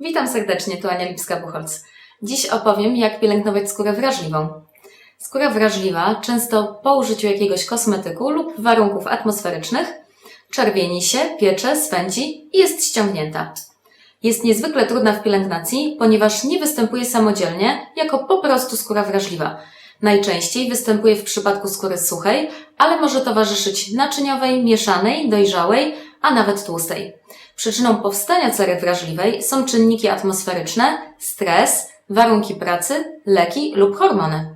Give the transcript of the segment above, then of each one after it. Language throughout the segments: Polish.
Witam serdecznie, tu Ania Lipska-Buchholz. Dziś opowiem, jak pielęgnować skórę wrażliwą. Skóra wrażliwa, często po użyciu jakiegoś kosmetyku lub warunków atmosferycznych, czerwieni się, piecze, swędzi i jest ściągnięta. Jest niezwykle trudna w pielęgnacji, ponieważ nie występuje samodzielnie, jako po prostu skóra wrażliwa. Najczęściej występuje w przypadku skóry suchej, ale może towarzyszyć naczyniowej, mieszanej, dojrzałej, a nawet tłustej. Przyczyną powstania cery wrażliwej są czynniki atmosferyczne, stres, warunki pracy, leki lub hormony.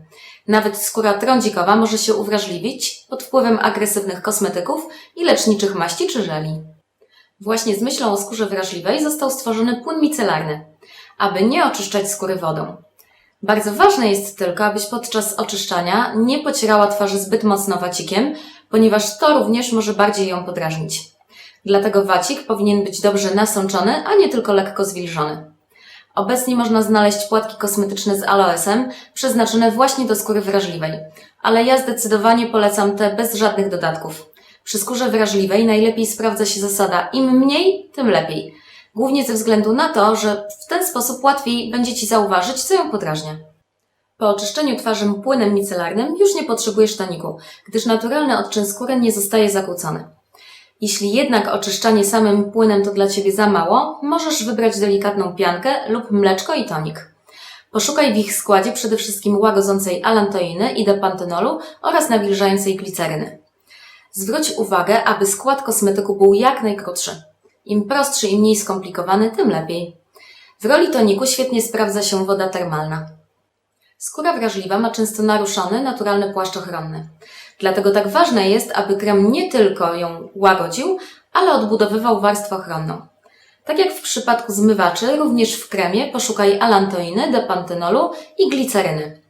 Nawet skóra trądzikowa może się uwrażliwić pod wpływem agresywnych kosmetyków i leczniczych maści czy żeli. Właśnie z myślą o skórze wrażliwej został stworzony płyn micelarny, aby nie oczyszczać skóry wodą. Bardzo ważne jest tylko, abyś podczas oczyszczania nie pocierała twarzy zbyt mocno wacikiem, ponieważ to również może bardziej ją podrażnić. Dlatego wacik powinien być dobrze nasączony, a nie tylko lekko zwilżony. Obecnie można znaleźć płatki kosmetyczne z aloesem, przeznaczone właśnie do skóry wrażliwej, ale ja zdecydowanie polecam te bez żadnych dodatków. Przy skórze wrażliwej najlepiej sprawdza się zasada im mniej, tym lepiej. Głównie ze względu na to, że w ten sposób łatwiej będzie Ci zauważyć, co ją podrażnia. Po oczyszczeniu twarzy płynem micelarnym już nie potrzebujesz toniku, gdyż naturalny odczyn skóry nie zostaje zakłócony. Jeśli jednak oczyszczanie samym płynem to dla Ciebie za mało, możesz wybrać delikatną piankę lub mleczko i tonik. Poszukaj w ich składzie przede wszystkim łagodzącej alantoiny i depantenolu oraz nawilżającej gliceryny. Zwróć uwagę, aby skład kosmetyku był jak najkrótszy. Im prostszy i mniej skomplikowany, tym lepiej. W roli toniku świetnie sprawdza się woda termalna. Skóra wrażliwa ma często naruszony, naturalny płaszcz ochronny. Dlatego tak ważne jest, aby krem nie tylko ją łagodził, ale odbudowywał warstwę ochronną. Tak jak w przypadku zmywaczy, również w kremie poszukaj alantoiny, depantenolu i gliceryny.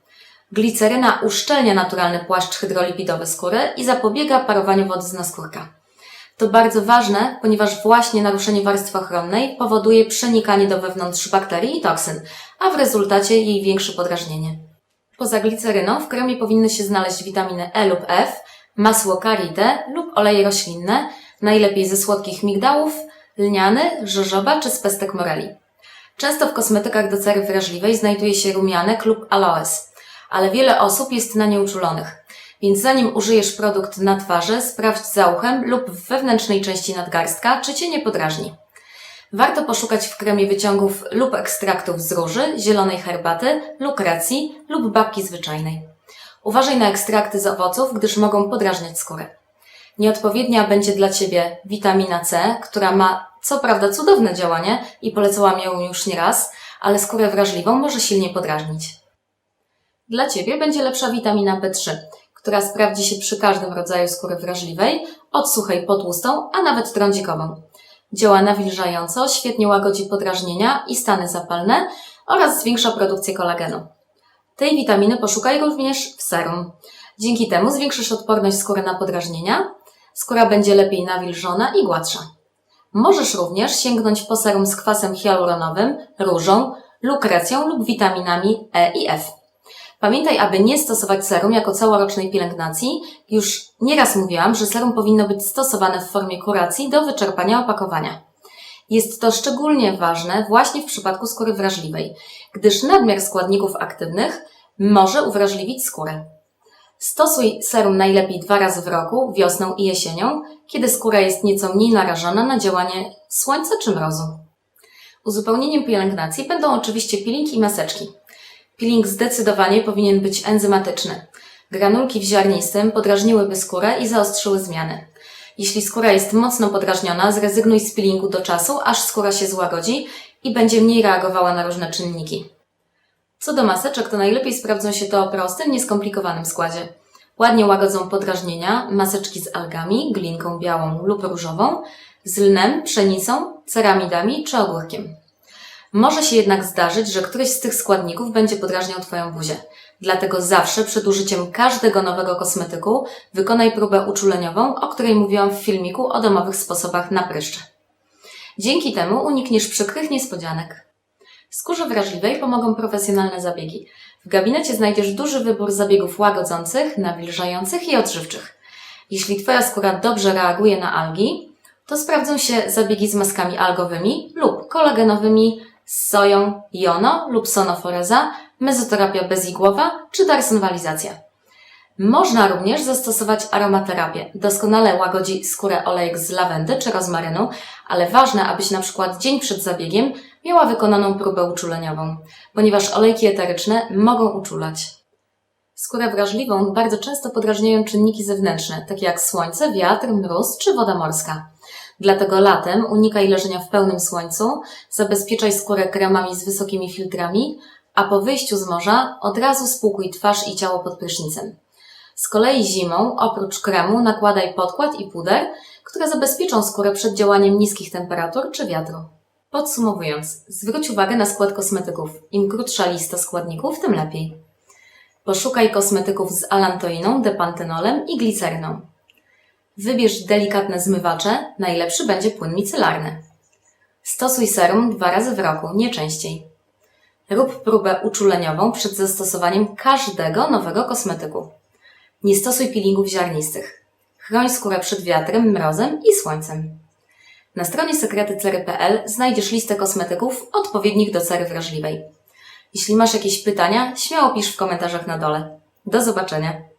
Gliceryna uszczelnia naturalny płaszcz hydrolipidowy skóry i zapobiega parowaniu wody z naskórka. To bardzo ważne, ponieważ właśnie naruszenie warstwy ochronnej powoduje przenikanie do wewnątrz bakterii i toksyn, a w rezultacie jej większe podrażnienie. Poza gliceryną w kremie powinny się znaleźć witaminy E lub F, masło karite lub oleje roślinne, najlepiej ze słodkich migdałów, lniany, żożoba czy z pestek moreli. Często w kosmetykach do cery wrażliwej znajduje się rumianek lub aloes, ale wiele osób jest na nie uczulonych. Więc zanim użyjesz produkt na twarzy, sprawdź za uchem lub w wewnętrznej części nadgarstka, czy Cię nie podrażni. Warto poszukać w kremie wyciągów lub ekstraktów z róży, zielonej herbaty, lukracji lub babki zwyczajnej. Uważaj na ekstrakty z owoców, gdyż mogą podrażniać skórę. Nieodpowiednia będzie dla Ciebie witamina C, która ma co prawda cudowne działanie i polecałam ją już nieraz, ale skórę wrażliwą może silnie podrażnić. Dla Ciebie będzie lepsza witamina B3, która sprawdzi się przy każdym rodzaju skóry wrażliwej, od suchej po tłustą, a nawet trądzikową. Działa nawilżająco, świetnie łagodzi podrażnienia i stany zapalne oraz zwiększa produkcję kolagenu. Tej witaminy poszukaj również w serum. Dzięki temu zwiększysz odporność skóry na podrażnienia, skóra będzie lepiej nawilżona i gładsza. Możesz również sięgnąć po serum z kwasem hialuronowym, różą, lukrecją lub witaminami E i F. Pamiętaj, aby nie stosować serum jako całorocznej pielęgnacji. Już nieraz mówiłam, że serum powinno być stosowane w formie kuracji do wyczerpania opakowania. Jest to szczególnie ważne właśnie w przypadku skóry wrażliwej, gdyż nadmiar składników aktywnych może uwrażliwić skórę. Stosuj serum najlepiej dwa razy w roku, wiosną i jesienią, kiedy skóra jest nieco mniej narażona na działanie słońca czy mrozu. Uzupełnieniem pielęgnacji będą oczywiście peeling i maseczki. Peeling zdecydowanie powinien być enzymatyczny. Granulki w ziarnistym podrażniłyby skórę i zaostrzyły zmiany. Jeśli skóra jest mocno podrażniona, zrezygnuj z peelingu do czasu, aż skóra się złagodzi i będzie mniej reagowała na różne czynniki. Co do maseczek, to najlepiej sprawdzą się to o prostym, nieskomplikowanym składzie. Ładnie łagodzą podrażnienia maseczki z algami, glinką białą lub różową, z lnem, pszenicą, ceramidami czy ogórkiem. Może się jednak zdarzyć, że któryś z tych składników będzie podrażniał Twoją buzię. Dlatego zawsze przed użyciem każdego nowego kosmetyku wykonaj próbę uczuleniową, o której mówiłam w filmiku o domowych sposobach na pryszcze. Dzięki temu unikniesz przykrych niespodzianek. Skórze wrażliwej pomogą profesjonalne zabiegi. W gabinecie znajdziesz duży wybór zabiegów łagodzących, nawilżających i odżywczych. Jeśli Twoja skóra dobrze reaguje na algi, to sprawdzą się zabiegi z maskami algowymi lub kolagenowymi z soją, jono lub sonoforeza, mezoterapia bezigłowa czy darsonwalizacja. Można również zastosować aromaterapię. Doskonale łagodzi skórę olejek z lawendy czy rozmarynu, ale ważne, abyś na przykład dzień przed zabiegiem miała wykonaną próbę uczuleniową, ponieważ olejki eteryczne mogą uczulać. Skórę wrażliwą bardzo często podrażniają czynniki zewnętrzne, takie jak słońce, wiatr, mróz czy woda morska. Dlatego latem unikaj leżenia w pełnym słońcu, zabezpieczaj skórę kremami z wysokimi filtrami, a po wyjściu z morza od razu spłukuj twarz i ciało pod prysznicem. Z kolei zimą, oprócz kremu, nakładaj podkład i puder, które zabezpieczą skórę przed działaniem niskich temperatur czy wiatru. Podsumowując, zwróć uwagę na skład kosmetyków. Im krótsza lista składników, tym lepiej. Poszukaj kosmetyków z alantoiną, depantenolem i gliceryną. Wybierz delikatne zmywacze, najlepszy będzie płyn micelarny. Stosuj serum dwa razy w roku, nie częściej. Rób próbę uczuleniową przed zastosowaniem każdego nowego kosmetyku. Nie stosuj peelingów ziarnistych. Chroń skórę przed wiatrem, mrozem i słońcem. Na stronie sekretycery.pl znajdziesz listę kosmetyków odpowiednich do cery wrażliwej. Jeśli masz jakieś pytania, śmiało pisz w komentarzach na dole. Do zobaczenia!